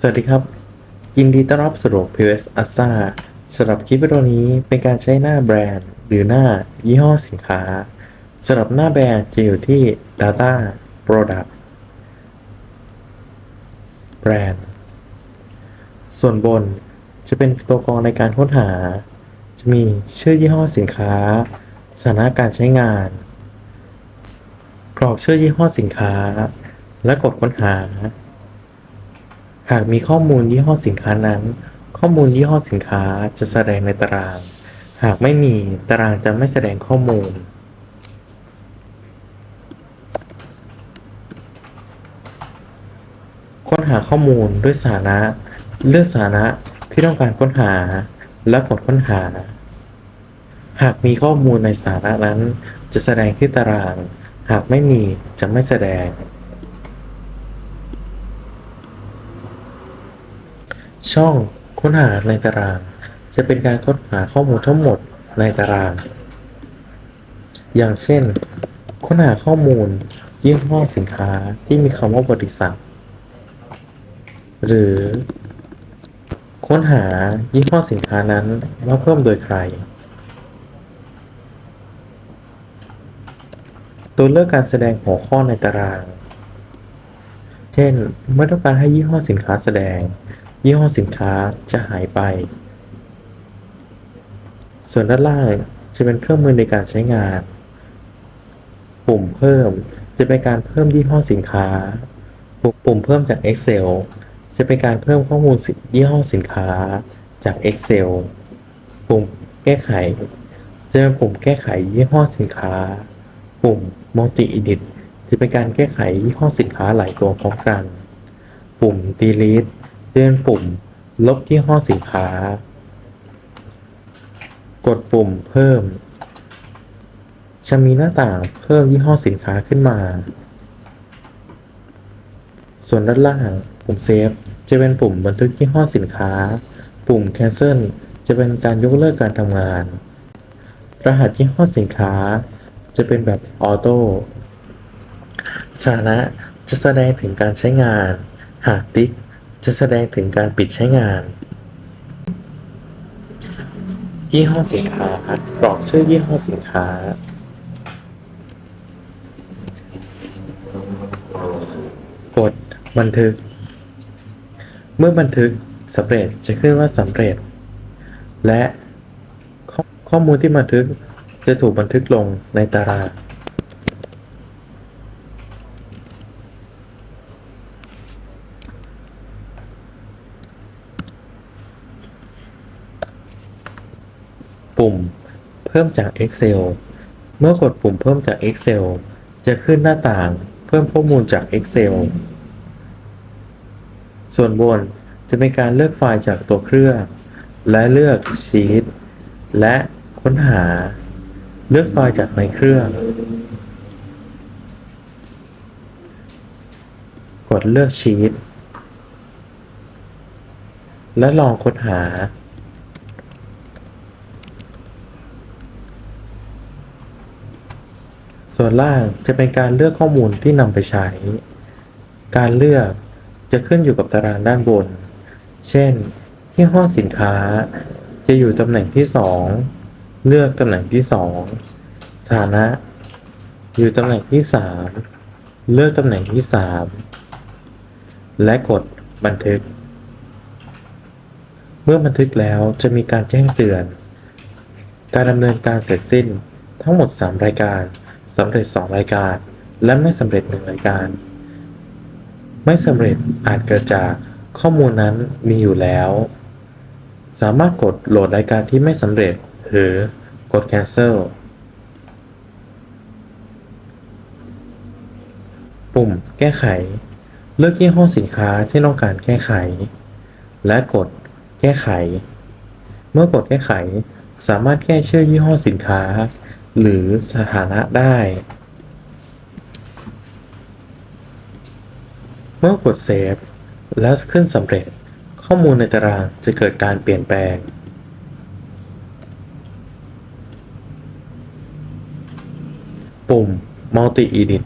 สวัสดีครับ ยินดีต้อนรับสู่ POS a s a สำหรับคลิปวิดีโอนี้เป็นการใช้หน้าแบรนด์ หรือหน้ายี่ห้อสินค้าสำหรับหน้าแบรนด์จะอยู่ที่ Data Product Brand ส่วนบนจะเป็นตัวกรองในการค้นหา จะมีชื่อยี่ห้อสินค้า สถานะการใช้งาน กรอกชื่อยี่ห้อสินค้า และกดค้นหา หากมีข้อมูลยี่ห้อสินค้านั้น ข้อมูลยี่ห้อสินค้าจะแสดงในตาราง หากไม่มีตารางจะไม่แสดงข้อมูล ค้นหาข้อมูลด้วยสานะเลือกสานะที่ต้องการค้นหา และกดค้นหา หากมีข้อมูลในสานะนั้น จะแสดงที่ตาราง หากไม่มีจะไม่แสดง ช่องค้นหาในตาราง จะเป็นการค้นหาข้อมูลทั้งหมดในตาราง อย่างเช่น ค้นหาข้อมูลยี่ห้อสินค้าที่มีคำว่าบริษัท หรือ ค้นหายี่ห้อสินค้านั้นว่าเพิ่มโดยใคร ตัวเลือกการแสดงหัวข้อในตาราง เช่น เมื่อต้องการให้ยี่ห้อสินค้าแสดง ยี่ห้อสินค้าจะหายไป ส่วนด้านล่างจะเป็นเครื่องมือในการใช้งาน ปุ่มเพิ่มจะเป็นการเพิ่มยี่ห้อสินค้าปุ่มปุ่มเพิ่มจาก Excel จะเป็นการเพิ่มข้อมูลยี่ห้อสินค้าจาก Excel ปุ่มแก้ไข จะเป็นปุ่มแก้ไขยี่ห้อสินค้า ปุ่ม Multi Edit จะเป็นการแก้ไขยี่ห้อสินค้าหลายตัวพร้อมกัน ปุ่ม Delete จะเป็นปุ่ม ลบยี่ห้อสินค้า กดปุ่มเพิ่ม จะมีหน้าต่างเพิ่มยี่ห้อสินค้าขึ้นมา ส่วนด้านล่างปุ่มเซฟจะเป็นปุ่มบันทึกยี่ห้อสินค้า ปุ่ม Cancel จะเป็นการยกเลิกการทำงาน รหัสยี่ห้อสินค้า จะเป็นแบบออโต้สถานะจะแสดงถึงการใช้งาน หากติ๊ก จะแสดงถึงการปิดใช้งาน ยี่ห้อสินค้ากรอกชื่อยี่ห้อสินค้า กดบันทึก เมื่อบันทึกสำเร็จจะขึ้นว่าสำเร็จ และข้อข้อมูลที่บันทึกจะถูกบันทึกลงในตาราง ปุ่มเพิ่มจาก Excel เมื่อกดปุ่มเพิ่มจาก Excel จะขึ้นหน้าต่างเพิ่มข้อมูลจาก Excel ส่วนบนจะเป็นการเลือกไฟล์จากตัวเครื่อง และเลือกชีตและค้นหา เลือกไฟล์จากในเครื่อง กดเลือกชีตและลองค้นหา ส่วนล่างจะเป็นการเลือกข้อมูลที่นำไปใช้ การเลือกจะขึ้นอยู่กับตารางด้านบน เช่น ที่ห้อสินค้า จะอยู่ตำแหน่งที่ 2 เลือกตำแหน่งที่ 2 สถานะ อยู่ตำแหน่งที่ 3 เลือกตำแหน่งที่ 3 และกดบันทึก เมื่อบันทึกแล้วจะมีการแจ้งเตือน การดำเนินการเสร็จสิ้นทั้งหมด 3 รายการ สำเร็จ 2 รายการ และไม่สำเร็จ 1 รายการ ไม่สำเร็จอาจเกิดจากข้อมูลนั้นมีอยู่แล้ว สามารถกดโหลดรายการที่ไม่สำเร็จ หรือกด cancel ปุ่มแก้ไข เลือกยี่ห้อสินค้าที่ต้องการแก้ไข และกดแก้ไข เมื่อกดแก้ไข สามารถแก้ชื่อยี่ห้อสินค้า หรือสถานะได้ เมื่อกดเซฟและขึ้นสำเร็จ ข้อมูลในตารางจะเกิดการเปลี่ยนแปลง ปุ่ม Multi Edit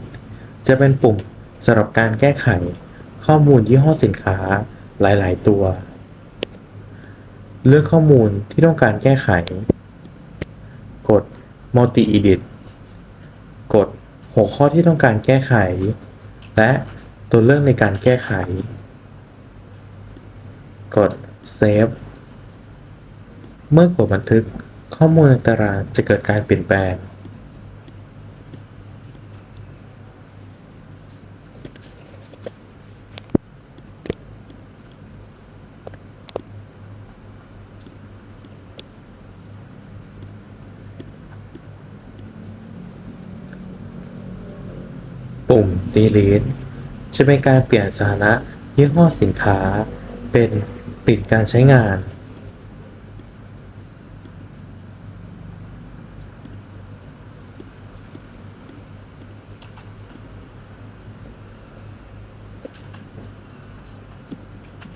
จะเป็นปุ่มสำหรับการแก้ไขข้อมูลยี่ห้อสินค้าหลาย ๆ ตัว เลือกข้อมูลที่ต้องการแก้ไข กด Multi Edit กดหัวข้อที่ต้องการแก้ไข และตัวเลือกในการแก้ไข กด Save เมื่อกดบันทึกข้อมูลในตารางจะเกิดการเปลี่ยนแปลง ปุ่ม delete จะเป็นการเปลี่ยนสถานะยี่ห้อสินค้า เป็นปิดการใช้งาน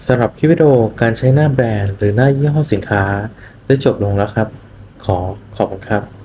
สำหรับคลิปวิดีโอการใช้หน้าแบรนด์หรือหน้ายี่ห้อสินค้า ได้จบลงแล้วครับ ขอขอบคุณครับ